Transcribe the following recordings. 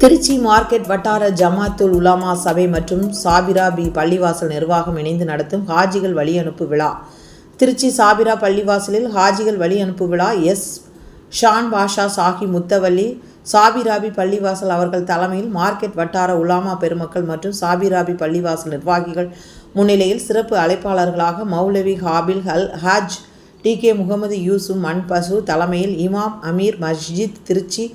Trichy market வட்டார ஜமாத்துல் உலாமா சபை மற்றும் சாபிரா பி பள்ளிவாசல் நிர்வாகம் இணைந்து நடத்தும் ஹாஜிகள் வழி அனுப்பு விழா. திருச்சி சாபிரா பள்ளிவாசலில் ஹாஜிகள் வழி அனுப்பு விழா. எஸ். ஷான் பாஷா சாஹி முத்தவல்லி சாபிராபி பள்ளிவாசல் அவர்கள் தலைமையில் மார்க்கெட் வட்டார உலாமா பெருமக்கள் மற்றும் சாபிராபி பள்ளிவாசல் நிர்வாகிகள் முன்னிலையில் சிறப்பு அழைப்பாளர்களாக மௌலவி ஹாபில் ஹல் ஹாஜ் டி கே முகமது யூசுப் மண்பசு தலைமையில் இமாம் அமீர் மஸ்ஜித் திருச்சி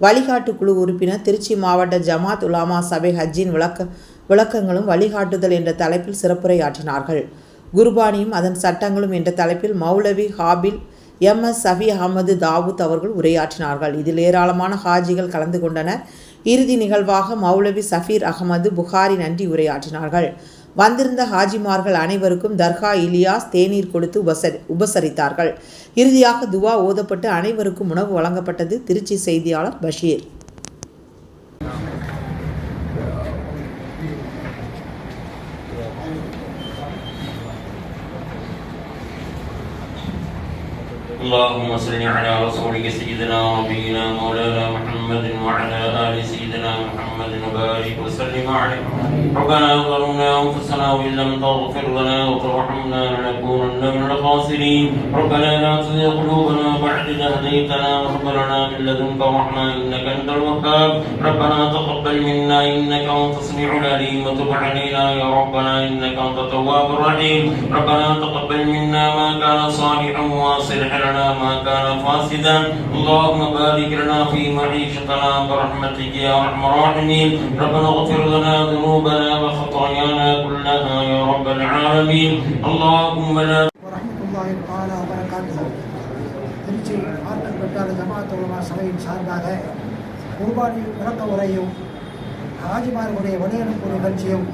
வழிகாட்டு குழு உறுப்பினர் திருச்சி மாவட்ட ஜமாத் உலாமா சபை ஹஜ்ஜின் விளக்க விளக்கங்களும் வழிகாட்டுதல் என்ற தலைப்பில் சிறப்புரையாற்றினார்கள். குர்பானியும் அதன் சட்டங்களும் என்ற தலைப்பில் மௌலவி ஹாபில் எம். எஸ். சஃபி அகமது தாவூத் அவர்கள் உரையாற்றினார்கள். இதில் ஏராளமான ஹாஜிகள் கலந்து கொண்டனர். இறுதி நிகழ்வாக மௌலவி சஃபீர் அகமது புகாரி நன்றி உரையாற்றினார்கள். வந்திருந்த ஹாஜிமார்கள் அனைவருக்கும் தர்கா இலியாஸ் தேநீர் கொடுத்து உபசரி உபசரித்தார்கள். இறுதியாக துவா ஓதப்பட்டு அனைவருக்கும் உணவு வழங்கப்பட்டது திருச்சி செய்தியாளர் பஷீர். اللهم صل على رسولك سيدنا ونبينا مولانا محمد وعلى آل سيدنا محمد وبارك وسلم عليه. ربنا ظلمنا أنفسنا وإن لم تغفر لنا وترحمنا لنكونن من الخاسرين. ربنا لا تزغ قلوبنا بعد إذ هديتنا وهب لنا من لدنك رحمة إنك أنت الوهاب. ربنا تقبل منا إنك أنت السميع العليم. وتب علينا يا ربنا إنك أنت التواب الرحيم. ربنا تقبل منا ما كان صالحا وأصلح لنا ما كان فاسدا اللهم بارك لنا في معيشتنا برحمتك يا ارحم الراحمين ربنا اغفر لنا ذنوبنا وخطايانا كلها يا رب العالمين اللهم لا வரமத்துல்லாஹி தாலா வரகாத்து திருச்சி மார்க்கெட் வட்டார ஜமாத் உலமா சபையின் சார்பாக குர்பானி விளக்க உரையும் ஹாஜிமார்களுடைய வழியனுப்பு நிகழ்ச்சியும்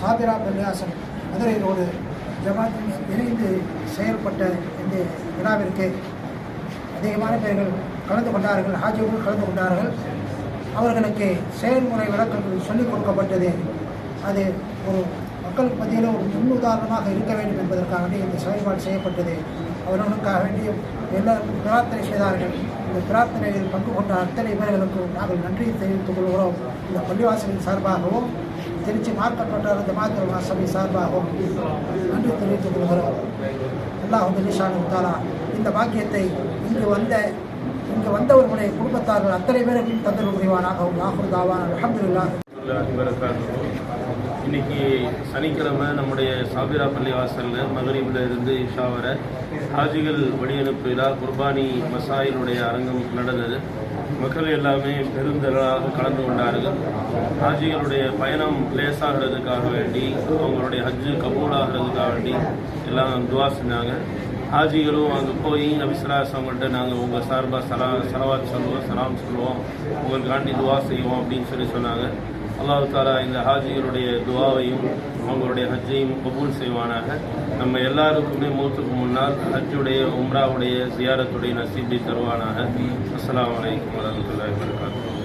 சாபிரா பன்னியாசம் மதுரை ரோடு ஜமாத்தில் இணைந்து செயல்பட்ட இந்த விழாவிற்கு அதிகமான பேர்கள் கலந்து கொண்டார்கள் ஹாஜிகளும் கலந்து கொண்டார்கள். அவர்களுக்கு செயல்முறை விளக்கங்கள் சொல்லிக் கொடுக்கப்பட்டது. அது ஒரு மக்களுக்கு மத்தியில் ஒரு முன்னுதாரணமாக இருக்க வேண்டும் என்பதற்காக வேண்டி இந்த செயல்பாடு செய்யப்பட்டது. அவர்களுக்காக வேண்டிய எல்லாருக்கும் பிரார்த்தனை செய்தார்கள். இந்த பிரார்த்தனையில் பங்கு கொண்ட அத்தனை பேர்களுக்கும் நாங்கள் நன்றியை தெரிவித்துக் கொள்கிறோம். இந்த பள்ளிவாசலின் சார்பாகவும் திருச்சி மார்க்கெட் வட்டார ஜமாத்திர சபை சார்பாகவும் நன்றி தெரிவித்துக் கொள்கிறோம். அல்லாஹ் நிஷான் தாலா இந்த பாக்கியத்தை இங்கு வந்த இங்கு வந்தவர்களுடைய குடும்பத்தார்கள் அத்தனை பேருக்கும் தந்தல் புரிவானாகவும். ஆகுர் தாவான். அலமதுல்லாஹ் இன்றைக்கி இன்னைக்கு சனிக்கிழமை நம்முடைய சாபிரா பள்ளி வாசலில் மகரீபில் இருந்து இஷாவர ஹாஜிகள் வழியனுப்பு விழா குர்பானி மசாயினுடைய அரங்கம் நடந்தது. மக்கள் எல்லாமே பெருந்தளாக கலந்து கொண்டார்கள். ஹாஜிகளுடைய பயணம் லேசாகிறதுக்காக வேண்டி அவங்களுடைய ஹஜ்ஜு கபூலாகிறதுக்காக வேண்டி எல்லாம் துவா செஞ்சாங்க. ஹாஜிகளும் அங்கே போய் நபிஸ்லாஸ் அவங்கள்ட்ட நாங்கள் உங்கள் சார்பாக சலா சலவாத் சொல்லுவோம் சலாம் சொல்லுவோம். உங்களுக்காண்டி துவா செய்வோம் அப்படின்னு சொல்லி சொன்னாங்க. அல்லாஹ் தாலா இந்த ஹாஜிகளுடைய துவாவையும் அவங்களுடைய ஹஜ்ஜையும் கபூல் செய்வானாக. நம்ம எல்லாருக்குமே மூத்துக்கு முன்னால் ஹஜ்ஜுடைய உம்ராவுடைய ஜியாரத்துடைய நசீபை தருவானாக. அஸ்லாம் வலைக்கம் வரமத்துல்லாஹி வரகாத்து